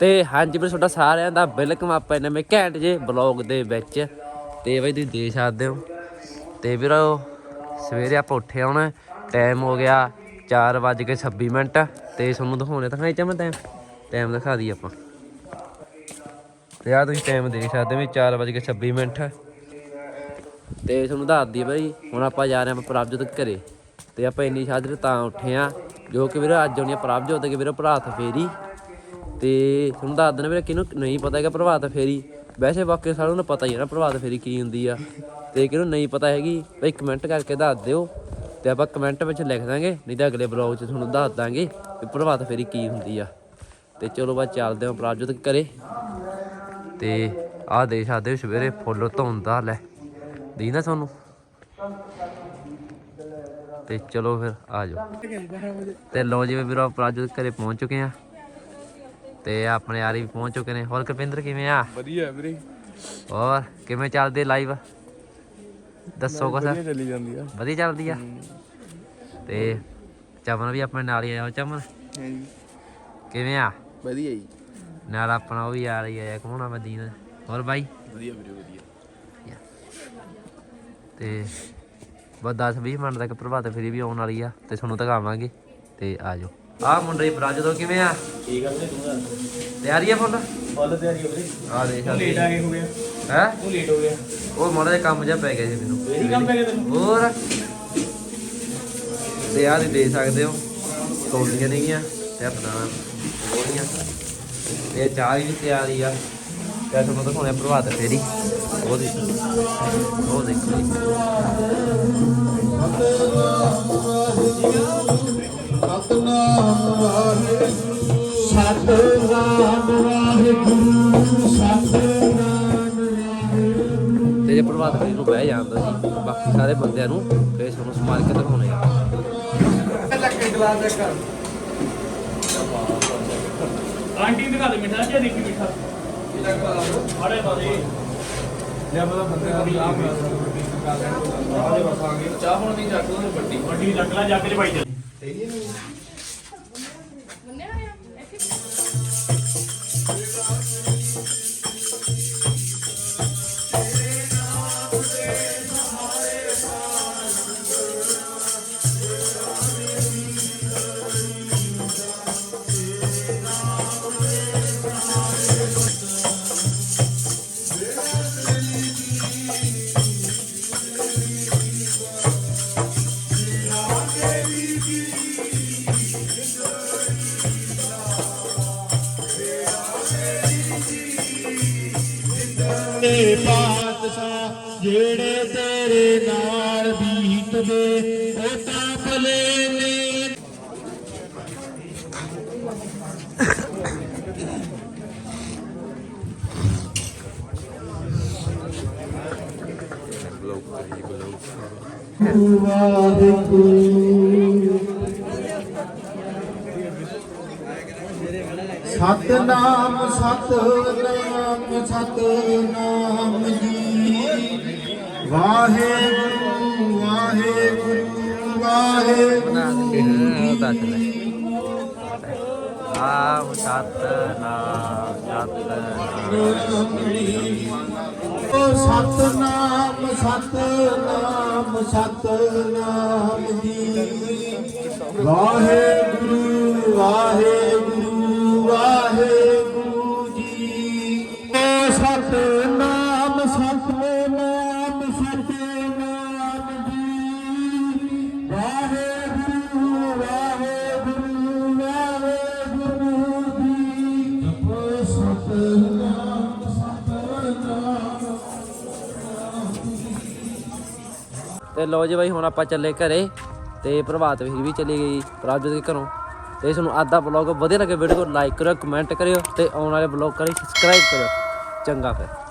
ਤੇ ਹਾਂਜੀ ਵੀ ਤੁਹਾਡਾ ਸਾਰਿਆਂ ਦਾ ਵੈਲਕਮ ਆਪਾਂ ਨਵੇਂ ਘੈਂਟ ਜੇ ਬਲੌਗ ਦੇ ਵਿੱਚ ਤੇ ਬਈ ਤੁਸੀਂ ਦੇ ਸਕਦੇ ਹੋ। ਤੇ ਵੀਰੋ, ਸਵੇਰੇ ਆਪਾਂ ਉੱਠੇ ਆਉਣਾ ਟਾਈਮ ਹੋ ਗਿਆ 4:26 ਮਿੰਟ ਤੇ ਤੁਹਾਨੂੰ ਦਿਖਾਉਣੇ ਤਾਂ ਚਾਹ ਮੈਂ ਟਾਈਮ ਟਾਈਮ ਦਿਖਾ ਦਈ ਆਪਾਂ। ਤੇ ਆ ਤੁਸੀਂ ਟਾਈਮ ਦੇਖ ਸਕਦੇ ਹੋ ਵੀ 4:26 ਮਿੰਟ। ਤੇ ਤੁਹਾਨੂੰ ਦੱਸ ਦਈਏ ਬਈ, ਹੁਣ ਆਪਾਂ ਜਾ ਰਹੇ ਹਾਂ ਪ੍ਰਭਜੋਤ ਘਰੇ। ਤੇ ਆਪਾਂ ਇੰਨੀ ਸਾਜਰੇ ਤਾਂ ਉੱਠੇ ਆ ਜੋ ਕਿ ਵੀਰੇ ਅੱਜ ਹੋਣੀ ਆ ਪ੍ਰਭਜੋਤ ਕੇ ਵੀਰੇ ਭਰਾਤ ਫੇਰੀ ਤੇ ਤੁਹਾਨੂੰ ਦੱਸ ਦਿੰਦਾ ਵੀਰੇ ਕਿਹਨੂੰ ਨਹੀਂ ਪਤਾ ਹੈਗਾ ਪ੍ਰਭਾਤ ਫੇਰੀ। ਵੈਸੇ ਬਾਕੀ ਸਾਰਿਆਂ ਨੂੰ ਪਤਾ ਹੀ ਹੈ ਨਾ ਪ੍ਰਭਾਤ ਫੇਰੀ ਕੀ ਹੁੰਦੀ ਆ। ਤੇ ਕਿਹਨੂੰ ਨਹੀਂ ਪਤਾ ਹੈਗੀ, ਬਈ ਕਮੈਂਟ ਕਰਕੇ ਦੱਸ ਦਿਓ। ਤੇ ਆਪਾਂ ਕਮੈਂਟ ਵਿੱਚ ਲਿਖ ਦਾਂਗੇ, ਨਹੀਂ ਤਾਂ ਅਗਲੇ ਬਲੌਗ 'ਚ ਤੁਹਾਨੂੰ ਦੱਸ ਦਾਂਗੇ ਕਿ ਪ੍ਰਭਾਤ ਫੇਰੀ ਕੀ ਹੁੰਦੀ ਆ। ਤੇ ਚਲੋ ਬਸ ਚੱਲਦੇ ਹਾਂ ਪ੍ਰਭਜੋਤ ਘਰੇ। ਤੇ ਆਹ ਦੇਖ ਸਕਦੇ ਹੋ ਸਵੇਰੇ ਫੁੱਲ ਧੁੰਦਾ ਲੈ ਦੀਦਾ ਤੁਹਾਨੂੰ? ਤੇ ਚਲੋ ਫਿਰ ਆ ਜਾਓ। ਤੇ ਲੋ ਜਿਵੇਂ ਵੀਰੋ ਪ੍ਰਾਜੂ ਘਰੇ ਪਹੁੰਚ ਚੁੱਕੇ ਆ ਤੇ ਆਪਣੇ ਯਾਰੀ ਵੀ ਪਹੁੰਚ ਚੁੱਕੇ ਨੇ। ਹੋਰ ਕੁਲਪਿੰਦਰ ਕਿਵੇਂ ਆ? ਵਧੀਆ ਵੀਰੇ। ਹੋਰ ਕਿਵੇਂ ਚੱਲਦੇ ਲਾਈਵ ਦੱਸੋ ਕੁਛ। ਵਧੀਆ ਚੱਲੀ ਜਾਂਦੀ ਆ। ਵਧੀਆ ਚੱਲਦੀ ਆ? ਤੇ ਚਮਨ ਵੀ ਆਪਣੇ ਨਾਲ ਹੀ ਆਇਆ। ਚਮਨ? ਕਿਵੇਂ ਆ? ਵਧੀਆ ਜੀ। ਨਾਲ ਆਪਣਾ ਉਹ ਵੀ ਆ ਰਹੀ ਆ ਕੌਣਾ ਮਦੀਨਾ? ਹੋਰ ਬਾਈ? ਵਧੀਆ ਵੀਰੇ ਵਧੀਆ। ਤੇ ਬਸ 10 20 ਮਿੰਟ ਤੱਕ ਪ੍ਰਭਾਤ ਫੇਰੀ ਵੀ ਆਉਣ ਵਾਲੀ ਆ। ਤੇ ਤੁਹਾਨੂੰ ਦਿਖਾਵਾਂਗੇ। ਤੇ ਆ ਜਾਓ। ਆਹ ਮੁੰਡੇ ਬਰਾਜ ਤੋਂ ਕਿਵੇਂ ਆ? ਕੀ ਕਰਦੇ ਤੂੰ ਯਾਰ ਤਿਆਰੀ ਆ ਫੁੱਲ? ਫੁੱਲ ਤਿਆਰੀ ਹੋ ਵੀਰੇ। ਆ ਦੇਖ ਲੇਟ ਆ ਗਏ ਹੋ ਗਿਆ ਹੈ? ਤੂੰ ਲੇਟ ਹੋ ਗਿਆ। ਉਹ ਮਾੜਾ ਜਿਹਾ ਕੰਮ ਜਿਹਾ ਪੈ ਗਿਆ ਸੀ ਮੈਨੂੰ। ਇਹੀ ਕੰਮ ਪੈ ਗਿਆ ਤੈਨੂੰ? ਹੋਰ? ਤੇ ਆਹ ਤੁਸੀਂ ਦੇਖ ਸਕਦੇ ਹੋ। ਕੌਲੀਆਂ ਨੇਗੀਆਂ ਤੇ ਆਪਣਾ ਗੋਲੀਆਂ ਤੇ ਚਾਹ ਵੀ ਤਿਆਰੀ ਆ। ਤੇ ਤੁਹਾਨੂੰ ਦਿਖਾਉਣੇ ਆ ਪ੍ਰਭਾਤ ਫੇਰੀ। ਉਹ ਦੇ ਉਹ ਦੇਖੋ ਜੀ। ਸਤਨਾਮ ਵਾਹਿਗੁਰੂ। ਸਤਨਾਮ ਵਾਹਿਗੁਰੂ ਸਤਨਾਮ ਵਾਹਿਗੁਰੂ ਤੇ ਜੇ ਪ੍ਰਭਾਤ ਫੇਰੀ ਨੂੰ ਬਹਿ ਜਾਂਦਾ ਜੀ ਬਾਕੀ ਸਾਰੇ ਬੰਦਿਆਂ ਨੂੰ ਫੇਰ ਤੁਹਾਨੂੰ ਸਮਾਰ ਕੇ ਦਿਖਾਉਣੇ ਆ। ਆਂਟੀ ਦਿਖਾ ਦੇ ਮਿੱਠਾ ਜਾਂ ਦੇਖੀ ਮਿੱਠਾ। ਆੜੇ ਬਾਦੇ ਲੈ ਪਤਾ ਬੰਦੇ ਦਾ ਆਪ ਆਲੇ ਵਸਾਂਗੇ ਚਾਹ ਹੁਣ ਨਹੀਂ ਚੱਕ ਉਹਨੇ ਵੱਡੀ। ਵੱਡੀ ਲੱਗ ਲਾ ਜਾ ਕੇ ਭਾਈ ਚੱਲ ਤੇ ਪਾਤਸ਼ਾਹ ਜਿਹੜੇ ਤੇਰੇ ਨਾਲ ਬੀਤਦੇ ਉਹ ਤਾਂ ਭਲੇ ਨੇ। ਸਤਨਾਮ ਸਤਨਾਮ ਸਤਨਾਮ ਜੀ ਵਾਹਿਗੁਰੂ ਵਾਹਿਗੁਰੂ ਵਾਹਿਗੁਰੂ ਦੱਸ ਲੈ ਸਤਨਾਮ ਸਤਨਾਮ ਓ ਸਤਨਾਮ ਸਤਨਾਮ ਸਤਨਾਮ ਜੀ ਵਾਹਿਗੁਰੂ ਵਾਹਿਗੁਰੂ ਤੇ ਲੋ ਜੀ ਬਾਈ, ਹੁਣ ਆਪਾਂ ਚੱਲੇ ਘਰੇ ਤੇ ਪ੍ਰਭਾਤ ਵੀਰ ਵੀ ਚਲੀ ਗਈ ਪ੍ਰਾਜੋਤ ਦੇ ਘਰੋਂ। ਤੇ ਇਸ ਨੂੰ ਅੱਜ ਬਲੌਗ ਵਧੀਆ ਲੱਗੇ ਵੀਡੀਓ ਨੂੰ ਲਾਈਕ ਕਰਿਓ ਕਮੈਂਟ ਕਰਿਓ ਤੇ ਆਉਣ ਵਾਲੇ ਬਲੌਗ ਕਰੀ ਸਬਸਕ੍ਰਾਈਬ ਕਰਿਓ। ਚੰਗਾ ਫਿਰ।